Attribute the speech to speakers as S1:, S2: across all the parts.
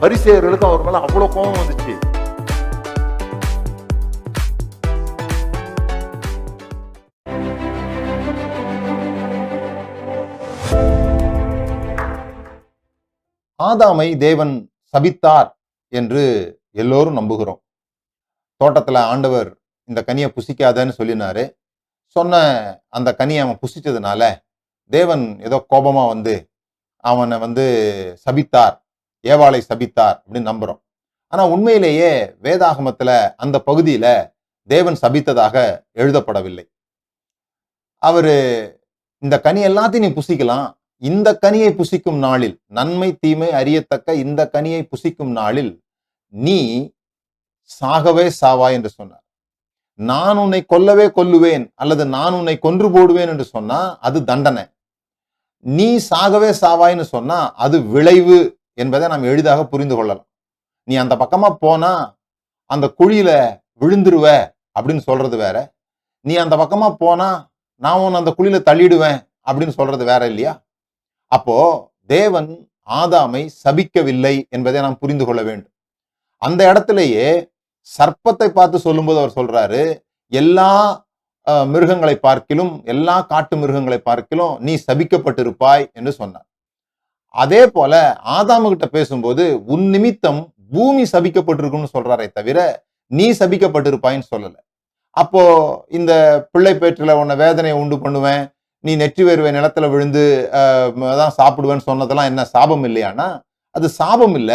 S1: பரிசேயர்களுக்கு அவர் மேல அவ்வளவு கோபம் வந்துச்சு.
S2: ஆதாமை தேவன் சபித்தார் என்று எல்லோரும் நம்புகிறோம். தோட்டத்தில் ஆண்டவர் இந்த கனியை புசிக்காதன்னு சொல்லினாரு. சொன்ன அந்த கனியை அவன் புசித்ததுனால தேவன் ஏதோ கோபமாக வந்து அவனை வந்து சபித்தார். ஏவாளை சபித்தார் அப்படின்னு நம்புறோம். ஆனா உண்மையிலேயே வேதாகமத்துல அந்த பகுதியில தேவன் சபித்ததாக எழுதப்படவில்லை. அவரு இந்த கனி எல்லாத்தையும் நீ புசிக்கலாம். இந்த கனியை புசிக்கும் நாளில் நன்மை தீமை அறியத்தக்க இந்த கனியை புசிக்கும் நாளில் நீ சாகவே சாவா என்று சொன்னார். நான் உன்னை கொல்லவே கொல்லுவேன் அல்லது நான் உன்னை கொன்று போடுவேன் என்று சொன்னா அது தண்டனை. நீ சாகவே சாவாய்ன்னு சொன்னா அது விளைவு என்பதை நாம் எளிதாக புரிந்து கொள்ளலாம். நீ அந்த பக்கமா போனா அந்த குழியில விழுந்துருவ அப்படின்னு சொல்றது வேற. நீ அந்த பக்கமா போனா நான் உன்னை அந்த குழியில தள்ளிடுவேன் அப்படின்னு சொல்றது வேற இல்லையா? அப்போ தேவன் ஆதாமை சபிக்கவில்லை என்பதை நாம் புரிந்து கொள்ள வேண்டும். அந்த இடத்துலயே சர்ப்பத்தை பார்த்து சொல்லும்போது அவர் சொல்றாரு எல்லா மிருகங்களை பார்க்கிலும் எல்லா காட்டு மிருகங்களை பார்க்கிலும் நீ சபிக்கப்பட்டிருப்பாய் என்று சொன்னார். அதே போல ஆதாமுகிட்ட பேசும்போது உன் நிமித்தம் பூமி சபிக்கப்பட்டிருக்கும்னு சொல்றாரே தவிர நீ சபிக்கப்பட்டிருப்பாய்ன்னு சொல்லல. அப்போ இந்த பிள்ளை பேற்றில் உன்னை வேதனையை உண்டு பண்ணுவேன் நீ நெற்றி வேர்வை நிலத்துல விழுந்து தான் சாப்பிடுவேன்னு சொன்னதெல்லாம் என்ன சாபம் இல்லையானா? அது சாபம் இல்ல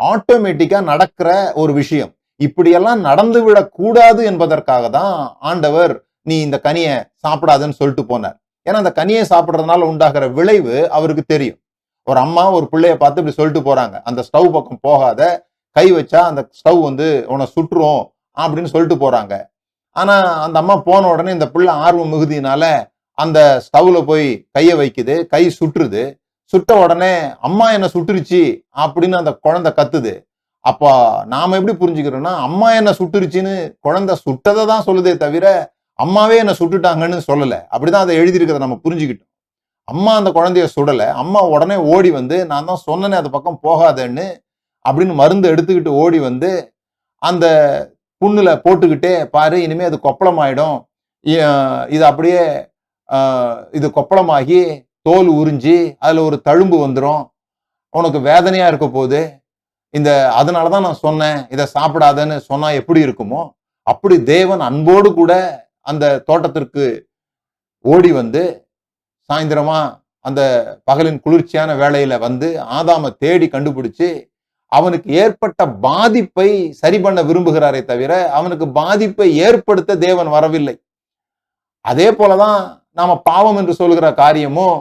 S2: ஆட்டோமேட்டிக்கா நடக்கிற ஒரு விஷயம். இப்படியெல்லாம் நடந்து விடக்கூடாது என்பதற்காக தான் ஆண்டவர் நீ இந்த கனியை சாப்பிடாதுன்னு சொல்லிட்டு போனார். ஏன்னா அந்த கனியை சாப்பிடுறதுனால உண்டாகிற விளைவு அவருக்கு தெரியும். ஒரு அம்மா ஒரு பிள்ளைய பார்த்து இப்படி சொல்லிட்டு போறாங்க. அந்த ஸ்டவ் பக்கம் போகாத கை வச்சா அந்த ஸ்டவ் வந்து உன்னை சுட்டுரும் அப்படின்னு சொல்லிட்டு போறாங்க. ஆனா அந்த அம்மா போன உடனே இந்த பிள்ளை ஆர்வம் மிகுதினால அந்த ஸ்டவ்ல போய் கையை வைக்குது கை சுற்றுது. சுட்ட உடனே அம்மா என்ன சுட்டுருச்சு அப்படின்னு அந்த குழந்தை கத்துது. அப்போ நாம எப்படி புரிஞ்சுக்கிறோம்னா அம்மா என்ன சுட்டுருச்சுன்னு குழந்தை சுட்டதை தான் சொல்லுதே தவிர அம்மாவே என்ன சுட்டுட்டாங்கன்னு சொல்லலை. அப்படிதான் அதை எழுதியிருக்கிறத நம்ம புரிஞ்சுக்கிட்டோம். அம்மா அந்த குழந்தைய சுடலை. அம்மா உடனே ஓடி வந்து நான் தான் சொன்னேனே அது பக்கம் போகாதேன்னு அப்படின்னு மருந்து எடுத்துக்கிட்டு ஓடி வந்து அந்த புண்ணில் போட்டுக்கிட்டே பாரு இனிமேல் அது கொப்பளமாயிடும். இது அப்படியே இது கொப்பளமாகி தோல் உறிஞ்சி அதில் ஒரு தழும்பு வந்துடும் உனக்கு வேதனையாக இருக்க போகுது. இந்த அதனாலதான் நான் சொன்னேன் இதை சாப்பிடாதன்னு சொன்னால் எப்படி இருக்குமோ. அப்படி தேவன் அன்போடு கூட அந்த தோட்டத்திற்கு ஓடி வந்து சாயந்தரமா அந்த பகலின் குளிர்ச்சியான வேலையில வந்து ஆதாம தேடி கண்டுபிடிச்சு அவனுக்கு ஏற்பட்ட பாதிப்பை சரி பண்ண விரும்புகிறாரே தவிர அவனுக்கு பாதிப்பை ஏற்படுத்த தேவன் வரவில்லை. அதே போலதான் நாம பாவம் என்று சொல்கிற காரியமும்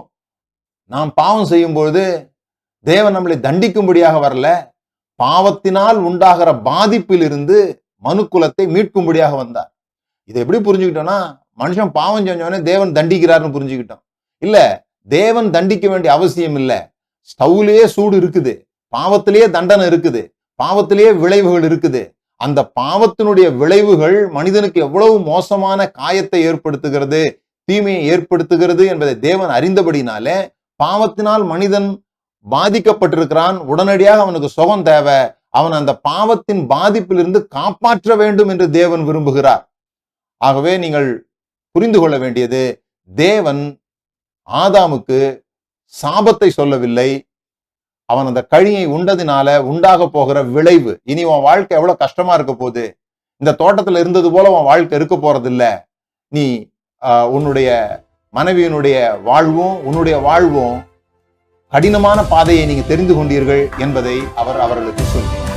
S2: நாம் பாவம் செய்யும் பொழுது தேவன் நம்மளை தண்டிக்கும்படியாக வரல பாவத்தினால் உண்டாகிற பாதிப்பிலிருந்து மனுக்குலத்தை மீட்கும்படியாக வந்தார். இதை எப்படி புரிஞ்சுக்கிட்டோம்னா மனுஷன் பாவம் செஞ்சோடனே தேவன் தண்டிக்கிறார்னு புரிஞ்சுக்கிட்டோம். இல்ல தேவன் தண்டிக்க வேண்டிய அவசியம் இல்லை. ஸ்டவ்லயே சூடு இருக்குது. பாவத்திலேயே தண்டனை இருக்குது. பாவத்திலேயே விளைவுகள் இருக்குது. அந்த பாவத்தினுடைய விளைவுகள் மனிதனுக்கு எவ்வளவு மோசமான காயத்தை ஏற்படுத்துகிறது தீமையை ஏற்படுத்துகிறது என்பதை தேவன் அறிந்தபடினாலே பாவத்தினால் மனிதன் பாதிக்கப்பட்டிருக்கிறான். உடனடியாக அவனுக்கு சுகம் தேவை. அவன் அந்த பாவத்தின் பாதிப்பிலிருந்து காப்பாற்ற வேண்டும் என்று தேவன் விரும்புகிறார். ஆகவே நீங்கள் புரிந்து கொள்ள வேண்டியது தேவன் ஆதாமுக்கு சாபத்தை சொல்லவில்லை. அவன் அந்த கழியை உண்டதினால உண்டாக போகிற விளைவு. இனி உன் வாழ்க்கை எவ்வளவு கஷ்டமா இருக்க போகுது? இந்த தோட்டத்துல இருந்தது போல உன் வாழ்க்கை இருக்க போறது இல்ல நீ ஆஹ், உன்னுடைய மனைவியினுடைய வாழ்வும் உன்னுடைய வாழ்வும் கடினமான பாதையை நீங்க தெரிந்து கொண்டீர்கள் என்பதை அவர் அவர்களுக்கு சொல்கிறார்.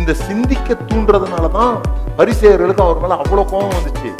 S1: இந்த சிந்திக்க தூண்டுறதுனால தான் பரிசேயர்களுக்கு அவர் மேலே அவ்வளோ கோபம் வந்துச்சு.